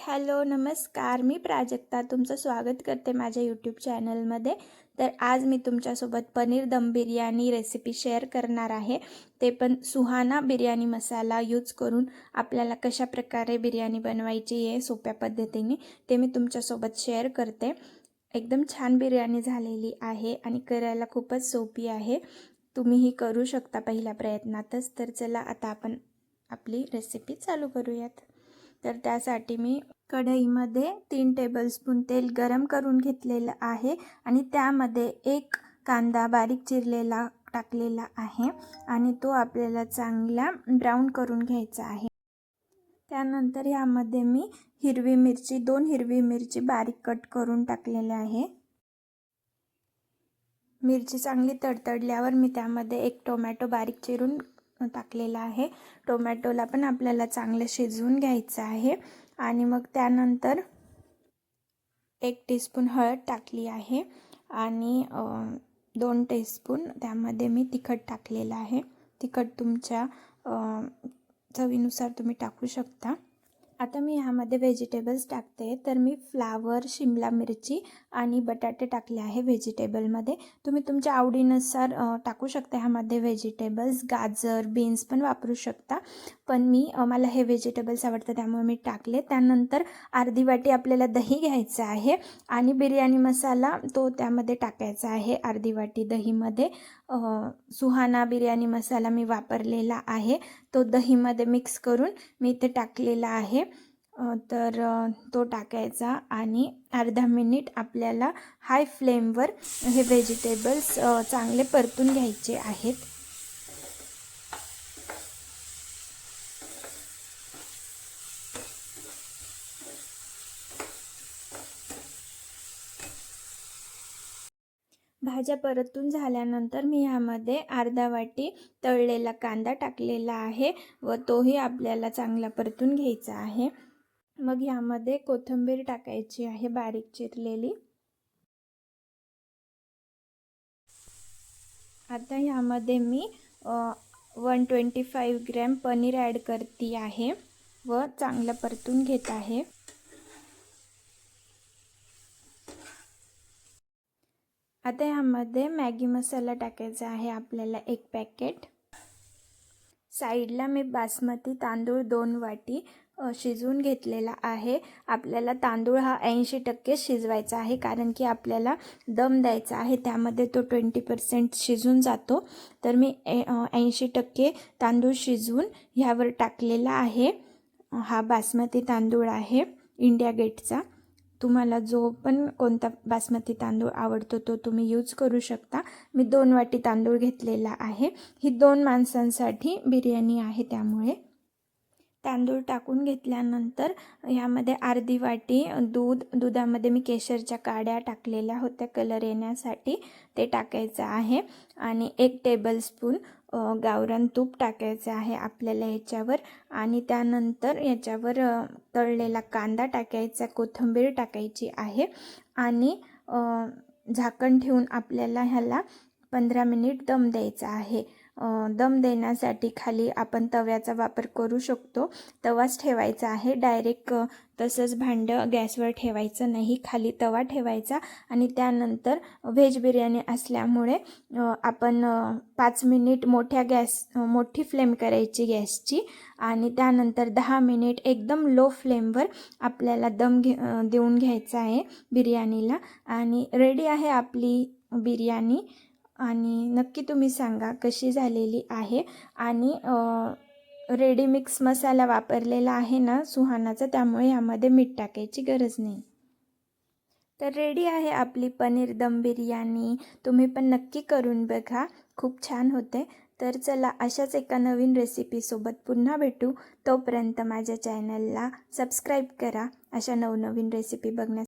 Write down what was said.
Hello नमस्कार. मी प्राजक्ता. तुमचं स्वागत करते माझ्या यूट्यूब चॅनलमध्ये तर आज मी तुमच्यासोबत पनीर दम बिर्याणी रेसिपी शेअर करणार आहे. ते पण सुहाना बिर्याणी मसाला यूज करून आपल्याला कशा प्रकारे बिर्याणी बनवायची आहे सोप्या पद्धतीने ते मी तुमच्यासोबत शेअर करते. एकदम छान बिर्याणी झालेली आहे आणि करायला खूपच सोपी आहे. तुम्हीही करू शकता पहिल्या प्रयत्नातच. तर चला आता आपण आपली रेसिपी चालू करूयात. तर त्यासाठी मी कढईमध्ये तीन टेबलस्पून तेल गरम करून घेतलेलं आहे आणि त्यामध्ये एक कांदा बारीक चिरलेला टाकलेला आहे आणि तो आपल्याला चांगला ब्राऊन करून घ्यायचा आहे. त्यानंतर यामध्ये मी हिरवी मिरची दोन हिरवी मिरची बारीक कट करून टाकलेले आहे. मिरची चांगली तडतडल्यावर मी त्यामध्ये एक टोमॅटो बारीक चिरून टाकलेला आहे. टोमॅटोला पण आपल्याला चांगलं शिजवून घ्यायचं आहे. आणि मग त्यानंतर एक टीस्पून हळद टाकली आहे. आणि दोन टीस्पून त्यामध्ये मी तिखट टाकलेलं आहे. तिखट तुमच्या चवीनुसार तुम्ही टाकू शकता. आता मी ह्यामध्ये व्हेजिटेबल्स टाकते. तर मी फ्लावर शिमला मिरची आणि बटाटे टाकले आहे व्हेजिटेबलमध्ये तुम्ही तुमच्या आवडीनुसार टाकू शकता ह्यामध्ये व्हेजिटेबल्स गाजर बीन्स पण वापरू शकता. पण मी मला हे व्हेजिटेबल्स आवडतं त्यामुळे मी टाकले. त्यानंतर अर्धी वाटी आपल्याला दही घ्यायचं आहे आणि बिर्याणी मसाला तो त्यामध्ये टाकायचा आहे अर्धी वाटी दहीमध्ये. सुहाना बिर्याणी मसाला मी वापरलेला आहे. तो दहीमध्ये मिक्स करून मी इथे टाकलेला आहे. तर तो टाकायचा आणि अर्धा मिनिट आपल्याला हाय फ्लेमवर हे व्हेजिटेबल्स चांगले परतून घ्यायचे आहेत. भाज्या परतून झाल्यानंतर मी ह्यामध्ये अर्धा वाटी तळलेला कांदा टाकलेला आहे व तोही आपल्याला चांगला परतून घ्यायचा आहे. मग ह्यामध्ये कोथिंबीर टाकायची आहे बारीक चिरलेली. आता ह्यामध्ये मी one twenty five gram paneer add करते आहे व चांगलं परतून घेत आहे. आता ह्यामध्ये मॅगी मसाला टाकायचा आहे आपल्याला एक पॅकेट. साईडला मी बासमती तांदूळ दोन वाटी शिजवून घेतलेला आहे. आपल्याला तांदूळ हा ऐंशी टक्के शिजवायचा आहे कारण की आपल्याला दम द्यायचा आहे. त्यामध्ये तो ट्वेंटी पर्सेंट शिजून जातो. तर मी ऐंशी टक्के तांदूळ शिजवून ह्यावर टाकलेला आहे. हा बासमती तांदूळ आहे इंडिया गेटचा. तुम्हाला जो पण कोणता बासमती तांदूळ आवडतो तो तुम्ही यूज करू शकता. मी दोन वाटी तांदूळ घेतलेला आहे. ही दोन माणसांसाठी बिर्याणी आहे त्यामुळे. तांदूळ टाकून घेतल्यानंतर ह्यामध्ये अर्धी वाटी दूध दुधामध्ये मी केशरच्या काड्या टाकलेल्या होत्या. कलर येण्यासाठी ते टाकायचं आहे. आणि एक टेबलस्पून गावरान तूप टाकायचं आहे आपल्याला याच्यावर आणि त्यानंतर याच्यावर तळलेला कांदा टाकायचा कोथिंबीर टाकायची आहे आणि झाकण ठेवून आपल्याला ह्याला पंधरा मिनिट दम द्यायचा आहे. दम देण्यासाठी खाली आपण तव्याचा वापर करू शकतो. तवाच ठेवायचा आहे. डायरेक्ट तसंच भांडं गॅसवर ठेवायचं नाही. खाली तवा ठेवायचा आणि त्यानंतर व्हेज बिर्याणी असल्यामुळे आपण पाच मिनिट मोठ्या गॅस मोठी फ्लेम करायची गॅसची आणि त्यानंतर दहा मिनिट एकदम लो फ्लेमवर आपल्याला दम घे देऊन घ्यायचा आहे बिर्याणीला. आणि रेडी आहे आपली बिर्याणी. आणि नक्की तुम्ही सांगा कशी झालेली आहे. आणि रेडी मिक्स मसाला वापरलेला आहे ना सुहानाचा त्यामुळे ह्यामध्ये मीठ टाकायची गरज नाही. तर रेडी आहे आपली पनीर दम बिर्याणी. तुम्ही पण नक्की करून बघा. खूप छान होते. तर चला अशाच एका नवीन रेसिपीसोबत पुन्हा भेटू. तोपर्यंत माझ्या चॅनलला सबस्क्राईब करा. अशा नवनवीन रेसिपी बघण्यासाठी